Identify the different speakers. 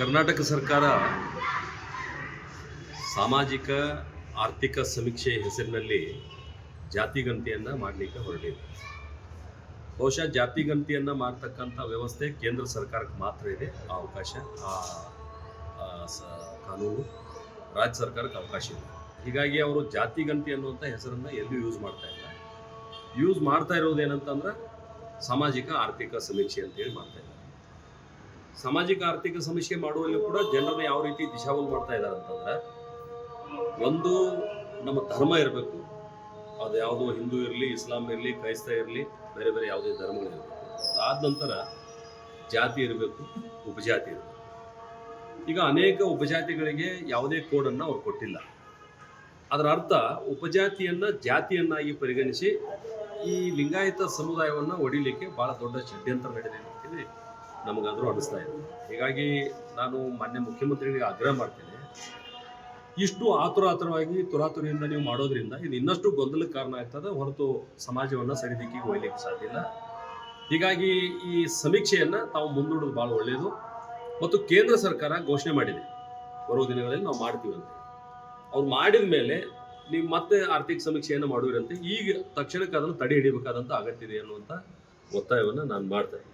Speaker 1: ಕರ್ನಾಟಕ ಸರ್ಕಾರ ಸಾಮಾಜಿಕ, ಆರ್ಥಿಕ ಸಮೀಕ್ಷೆ ಹೆಸರಿನಲ್ಲಿ ಜಾತಿಗಂತಿಯನ್ನು ಮಾಡಲಿಕ್ಕೆ ಹೊರಟಿದೆ. ಬಹುಶಃ ಜಾತಿಗಂತಿಯನ್ನು ಮಾಡ್ತಕ್ಕಂಥ ವ್ಯವಸ್ಥೆ ಕೇಂದ್ರ ಸರ್ಕಾರಕ್ಕೆ ಮಾತ್ರ ಇದೆ. ಆ ಅವಕಾಶ, ಆ ಕಾನೂನು ರಾಜ್ಯ ಸರ್ಕಾರಕ್ಕೆ ಅವಕಾಶ ಇದೆ ಹೀಗಾಗಿ ಅವರು ಜಾತಿಗಂತಿ ಅನ್ನುವಂಥ ಹೆಸರನ್ನು ಎಲ್ಲೂ ಯೂಸ್ ಮಾಡ್ತಾ ಇಲ್ಲ. ಯೂಸ್ ಮಾಡ್ತಾ ಇರೋದು ಏನಂತಂದ್ರೆ ಸಾಮಾಜಿಕ, ಆರ್ಥಿಕ ಸಮೀಕ್ಷೆ ಅಂತೇಳಿ ಮಾಡ್ತಾ ಇದ್ದಾರೆ. ಸಾಮಾಜಿಕ ಆರ್ಥಿಕ ಸಮೀಕ್ಷೆ ಮಾಡುವಲ್ಲಿ ಕೂಡ ಜನರನ್ನು ಯಾವ ರೀತಿ ದಿಶಾವಲ್ ಮಾಡ್ತಾ ಇದ್ದಾರೆ ಅಂತಂದ್ರೆ, ಒಂದು ನಮ್ಮ ಧರ್ಮ ಇರಬೇಕು. ಅದು ಯಾವುದೋ ಹಿಂದೂ ಇರಲಿ, ಇಸ್ಲಾಂ ಇರಲಿ, ಕ್ರೈಸ್ತ ಇರಲಿ, ಬೇರೆ ಬೇರೆ ಯಾವುದೇ ಧರ್ಮಗಳಿರಬೇಕು ಅದಾದ ನಂತರ ಜಾತಿ ಇರಬೇಕು, ಉಪಜಾತಿ ಇರಬೇಕು. ಈಗ ಅನೇಕ ಉಪಜಾತಿಗಳಿಗೆ ಯಾವುದೇ ಕೋಡನ್ನು ಅವ್ರು ಕೊಟ್ಟಿಲ್ಲ. ಅದರ ಅರ್ಥ ಉಪಜಾತಿಯನ್ನ ಜಾತಿಯನ್ನಾಗಿ ಪರಿಗಣಿಸಿ ಈ ಲಿಂಗಾಯತ ಸಮುದಾಯವನ್ನು ಒಡಿಲಿಕ್ಕೆ ಬಹಳ ದೊಡ್ಡ ಷಡ್ಯಂತ್ರ ನಡೆದಿದೆ ನಮಗಾದರೂ ಅನಿಸ್ತಾ ಇದೆ. ಹೀಗಾಗಿ ನಾನು ಮಾನ್ಯ ಮುಖ್ಯಮಂತ್ರಿಗಳಿಗೆ ಆಗ್ರಹ ಮಾಡ್ತೇನೆ. ಇಷ್ಟು ಆತುರ ಆತುರವಾಗಿ ತುರಾತುರಿಯಿಂದ ನೀವು ಮಾಡೋದ್ರಿಂದ ಇದು ಇನ್ನಷ್ಟು ಗೊಂದಲಕ್ಕೆ ಕಾರಣ ಆಗ್ತದೆ, ಹೊರತು ಸಮಾಜವನ್ನು ಸರಿದಿಕ್ಕಿಗೆ ಒಯ್ಯಲಿಕ್ಕೆ ಸಾಧ್ಯ ಇಲ್ಲ. ಹೀಗಾಗಿ ಈ ಸಮೀಕ್ಷೆಯನ್ನು ತಾವು ಮುಂದೂಡೋದು ಭಾಳ ಒಳ್ಳೆಯದು ಮತ್ತು ಕೇಂದ್ರ ಸರ್ಕಾರ ಘೋಷಣೆ ಮಾಡಿದೆ. ಬರುವ ದಿನಗಳಲ್ಲಿ ನಾವು ಮಾಡ್ತೀವಿ ಅಂತ. ಅವ್ರು ಮಾಡಿದ ಮೇಲೆ ನೀವು ಮತ್ತೆ ಆರ್ಥಿಕ ಸಮೀಕ್ಷೆಯನ್ನು ಮಾಡುವಿರಂತೆ, ಈಗ ತಕ್ಷಣಕ್ಕೆ ಅದನ್ನು ತಡೆ ಹಿಡಿಯಬೇಕಾದಂಥ ಅಗತ್ಯ ಇದೆ ಅನ್ನುವಂಥ ಒತ್ತಾಯವನ್ನು ನಾನು ಮಾಡ್ತೇನೆ.